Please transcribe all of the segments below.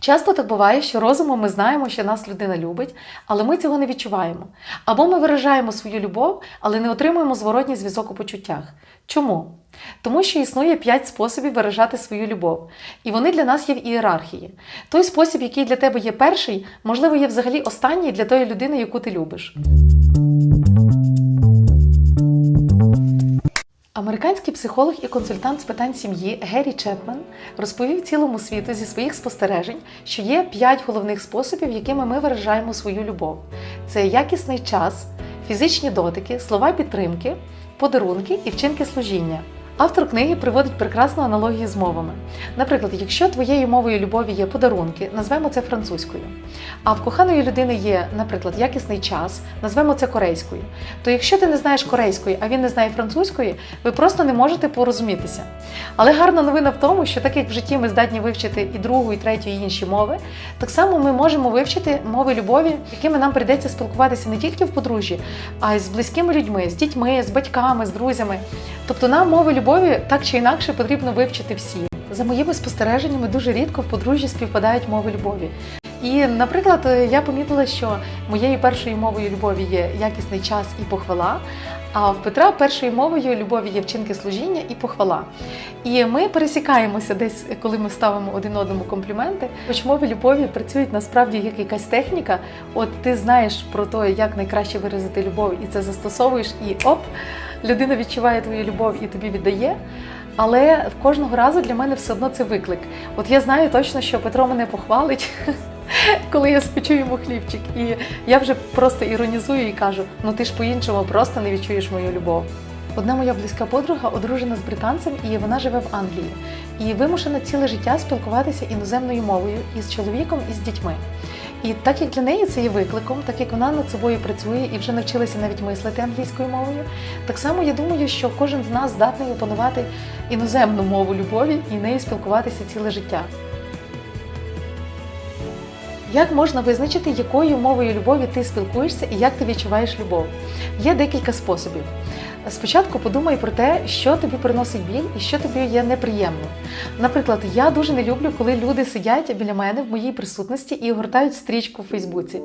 Часто так буває, що розумом ми знаємо, що нас людина любить, але ми цього не відчуваємо. Або ми виражаємо свою любов, але не отримуємо зворотній зв'язок у почуттях. Чому? Тому що існує п'ять способів виражати свою любов, і вони для нас є в ієрархії. Той спосіб, який для тебе є перший, можливо, є взагалі останній для тої людини, яку ти любиш. Американський психолог і консультант з питань сім'ї Геррі Чепмен розповів цілому світу зі своїх спостережень, що є п'ять головних способів, якими ми виражаємо свою любов: це якісний час, фізичні дотики, слова підтримки, подарунки і вчинки служіння. Автор книги приводить прекрасну аналогію з мовами. Наприклад, якщо твоєю мовою любові є подарунки, назвемо це французькою. А в коханої людини є, наприклад, якісний час, назвемо це корейською. То якщо ти не знаєш корейської, а він не знає французької, ви просто не можете порозумітися. Але гарна новина в тому, що так як в житті ми здатні вивчити і другу, і третю, і інші мови, так само ми можемо вивчити мови любові, якими нам прийдеться спілкуватися не тільки в подружжі, а й з близькими людьми, з дітьми, з батьками, з друзями. Тобто нам мови любові так чи інакше потрібно вивчити всі. За моїми спостереженнями, дуже рідко в подружжі співпадають мови любові. І, наприклад, я помітила, що моєю першою мовою любові є якісний час і похвала. А в Петра першою мовою любові є вчинки служіння і похвала. І ми пересікаємося десь, коли ми ставимо один одному компліменти. Хоч мови любові працюють насправді як якась техніка. От ти знаєш про те, як найкраще виразити любов, і це застосовуєш, і оп, людина відчуває твою любов і тобі віддає. Але кожного разу для мене все одно це виклик. От я знаю точно, що Петро мене похвалить. Коли я спечу йому хлібчик, і я вже просто іронізую і кажу: ну ти ж по-іншому просто не відчуєш мою любов. Одна моя близька подруга одружена з британцем, і вона живе в Англії. І вимушена ціле життя спілкуватися іноземною мовою із чоловіком і з дітьми. І так як для неї це є викликом, так як вона над собою працює і вже навчилася навіть мислити англійською мовою, так само я думаю, що кожен з нас здатний опанувати іноземну мову любові і нею спілкуватися ціле життя. Як можна визначити, якою мовою любові ти спілкуєшся і як ти відчуваєш любов? Є декілька способів. Спочатку подумай про те, що тобі приносить біль і що тобі є неприємно. Наприклад, я дуже не люблю, коли люди сидять біля мене в моїй присутності і гортають стрічку в Фейсбуці.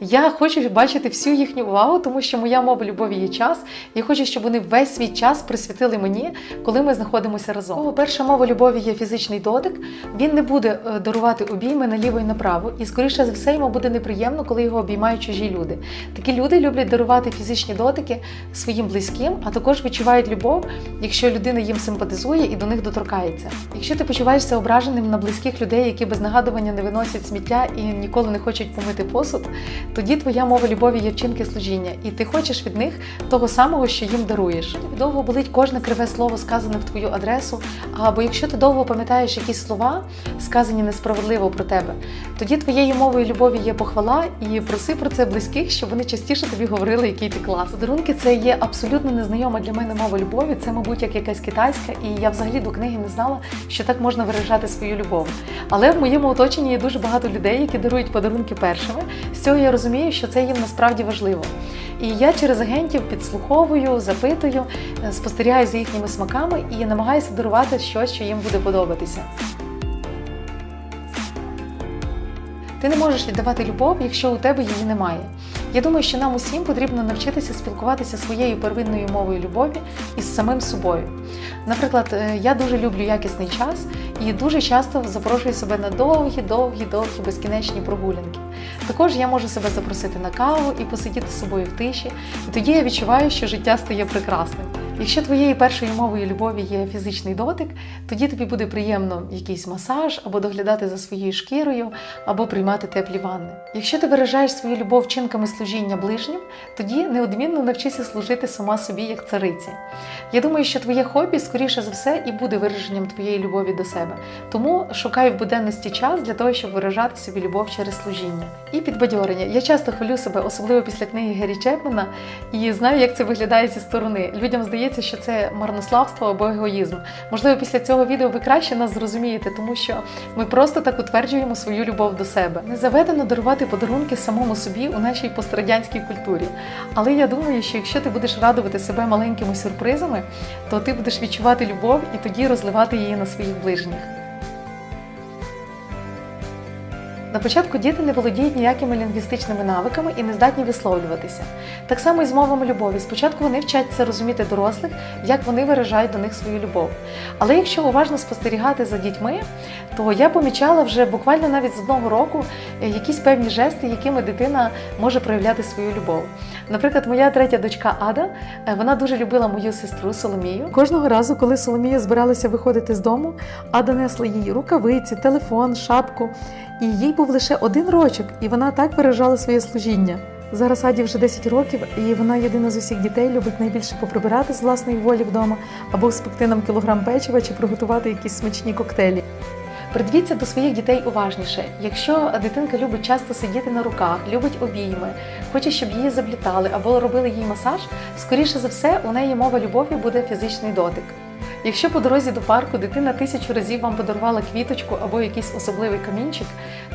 Я хочу бачити всю їхню увагу, тому що моя мова любові є час. Я хочу, щоб вони весь свій час присвятили мені, коли ми знаходимося разом. Перша мова любові є фізичний дотик. Він не буде е, дарувати обійми наліво і направо, і скоріше за все йому буде неприємно, коли його обіймають чужі люди. Такі люди люблять дарувати фізичні дотики своїм близьким, а також відчувають любов, якщо людина їм симпатизує і до них доторкається. Якщо ти почуваєшся ображеним на близьких людей, які без нагадування не виносять сміття і ніколи не хочуть помити посуд, тоді твоя мова любові є вчинки служіння, і ти хочеш від них того самого, що їм даруєш. Тобі довго болить кожне криве слово, сказане в твою адресу. Або якщо ти довго пам'ятаєш якісь слова, сказані несправедливо про тебе, тоді твоєю мовою любові є похвала, і проси про це близьких, щоб вони частіше тобі говорили, який ти клас. Подарунки це є абсолютно незнайома для мене мова любові. Це, мабуть, як якась китайська, і я взагалі до книги не знала, що так можна виражати свою любов. Але в моєму оточенні є дуже багато людей, які дарують подарунки першими. З цього я розумію, що це їм насправді важливо. І я через агентів підслуховую, запитую, е, спостерігаю за їхніми смаками і намагаюся дарувати щось, що їм буде подобатися. Ти не можеш віддавати любов, якщо у тебе її немає. Я думаю, що нам усім потрібно навчитися спілкуватися своєю первинною мовою любові із самим собою. Наприклад, е, я дуже люблю якісний час і дуже часто запрошую себе на довгі, довгі, довгі безкінечні прогулянки. Також я можу себе запросити на каву і посидіти з собою в тиші, і тоді я відчуваю, що життя стає прекрасним. Якщо твоєю першою мовою любові є фізичний дотик, тоді тобі буде приємно якийсь масаж, або доглядати за своєю шкірою, або приймати теплі ванни. Якщо ти виражаєш свою любов вчинками служіння ближнім, тоді неодмінно навчися служити сама собі як цариці. Я думаю, що твоє хобі, скоріше за все, і буде вираженням твоєї любові до себе. Тому шукай в буденності час для того, щоб виражати собі любов через служіння. І підбадьорення. Я часто хвалю себе, особливо після книги Гері Чепмена, і знаю, як це виглядає зі сторони. Людям здається, що це марнославство або егоїзм. Можливо, після цього відео ви краще нас зрозумієте, тому що ми просто так утверджуємо свою любов до себе. Не заведено дарувати подарунки самому собі у нашій пострадянській культурі. Але я думаю, що якщо ти будеш радувати себе маленькими сюрпризами, то ти будеш відчувати любов і тоді розливати її на своїх ближніх. На початку діти не володіють ніякими лінгвістичними навиками і не здатні висловлюватися. Так само і з мовами любові. Спочатку вони вчаться розуміти дорослих, як вони виражають до них свою любов. Але якщо уважно спостерігати за дітьми, то я помічала вже буквально навіть з одного року е, якісь певні жести, якими дитина може проявляти свою любов. Наприклад, моя третя дочка Ада, е, вона дуже любила мою сестру Соломію. Кожного разу, коли Соломія збиралася виходити з дому, Ада несла їй рукавиці, телефон, шапку. І їй був лише один рочок, і вона так виражала своє служіння. Зараз Аді вже 10 років, і вона єдина з усіх дітей любить найбільше поприбирати з власної волі вдома або спекти нам кілограм печива чи приготувати якісь смачні коктейлі. Придивіться до своїх дітей уважніше. Якщо дитинка любить часто сидіти на руках, любить обійми, хоче, щоб її заплітали або робили їй масаж, скоріше за все, у неї мова любові буде фізичний дотик. Якщо по дорозі до парку дитина тисячу разів вам подарувала квіточку або якийсь особливий камінчик,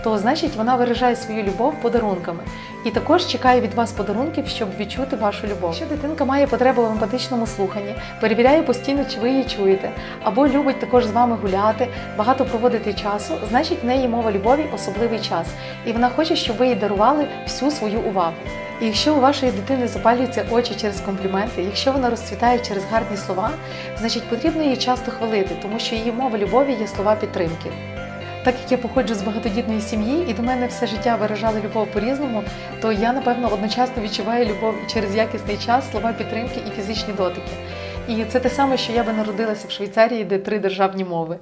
то значить вона виражає свою любов подарунками і також чекає від вас подарунків, щоб відчути вашу любов. Якщо дитинка має потребу в емпатичному слуханні, перевіряє постійно, чи ви її чуєте, або любить також з вами гуляти, багато проводити часу, значить в неї мова любові особливий час, і вона хоче, щоб ви їй дарували всю свою увагу. І якщо у вашої дитини запалюються очі через компліменти, якщо вона розцвітає через гарні слова, значить потрібно її часто хвалити, тому що її мова любові є слова підтримки. Так як я походжу з багатодітної сім'ї і до мене все життя виражали любов по-різному, то я напевно одночасно відчуваю любов через якісний час, слова підтримки і фізичні дотики. І це те саме, що я би народилася в Швейцарії, де три державні мови.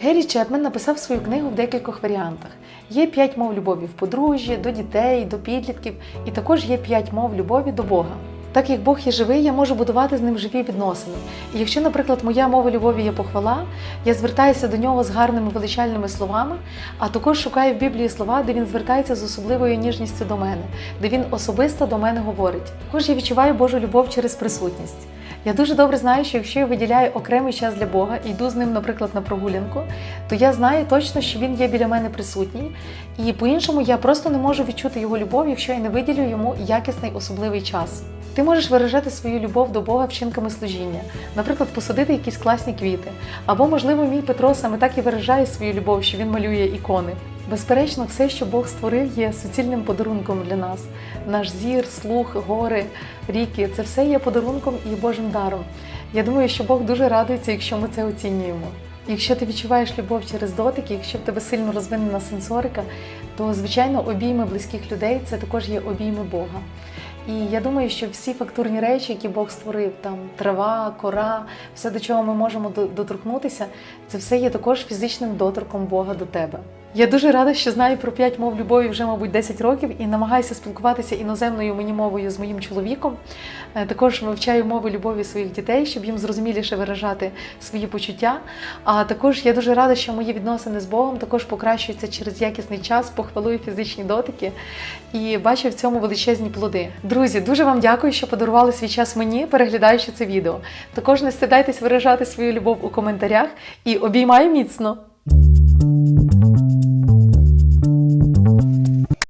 Геррі Чепмен написав свою книгу в декількох варіантах. Є п'ять мов любові в подружжі, до дітей, до підлітків, і також є п'ять мов любові до Бога. Так як Бог є живий, я можу будувати з ним живі відносини. І якщо, наприклад, моя мова любові є похвала, я звертаюся до нього з гарними величальними словами, а також шукаю в Біблії слова, де він звертається з особливою ніжністю до мене, де він особисто до мене говорить. Також я відчуваю Божу любов через присутність. Я дуже добре знаю, що якщо я виділяю окремий час для Бога і йду з ним, наприклад, на прогулянку, то я знаю точно, що він є біля мене присутній, і по-іншому я просто не можу відчути його любов, якщо я не виділю йому якісний особливий час. Ти можеш виражати свою любов до Бога вчинками служіння, наприклад, посадити якісь класні квіти. Або, можливо, мій Петро саме так і виражає свою любов, що він малює ікони. Безперечно, все, що Бог створив, є суцільним подарунком для нас. Наш зір, слух, гори, ріки це все є подарунком і Божим даром. Я думаю, що Бог дуже радується, якщо ми це оцінюємо. Якщо ти відчуваєш любов через дотики, якщо в тебе сильно розвинена сенсорика, то звичайно обійми близьких людей це також є обійми Бога. І я думаю, що всі фактурні речі, які Бог створив, там трава, кора, все до чого ми можемо до- доторкнутися, це все є також фізичним доторком Бога до тебе. Я дуже рада, що знаю про п'ять мов любові вже, мабуть, 10 років і намагаюся спілкуватися іноземною мені мовою з моїм чоловіком. Е, Також вивчаю мови любові своїх дітей, щоб їм зрозуміліше виражати свої почуття. А також я дуже рада, що мої відносини з Богом також покращуються через якісний час, похвалу і фізичні дотики. І бачу в цьому величезні плоди. Друзі, дуже вам дякую, що подарували свій час мені, переглядаючи це відео. Також не стидайтесь виражати свою любов у коментарях і обіймаю міцно!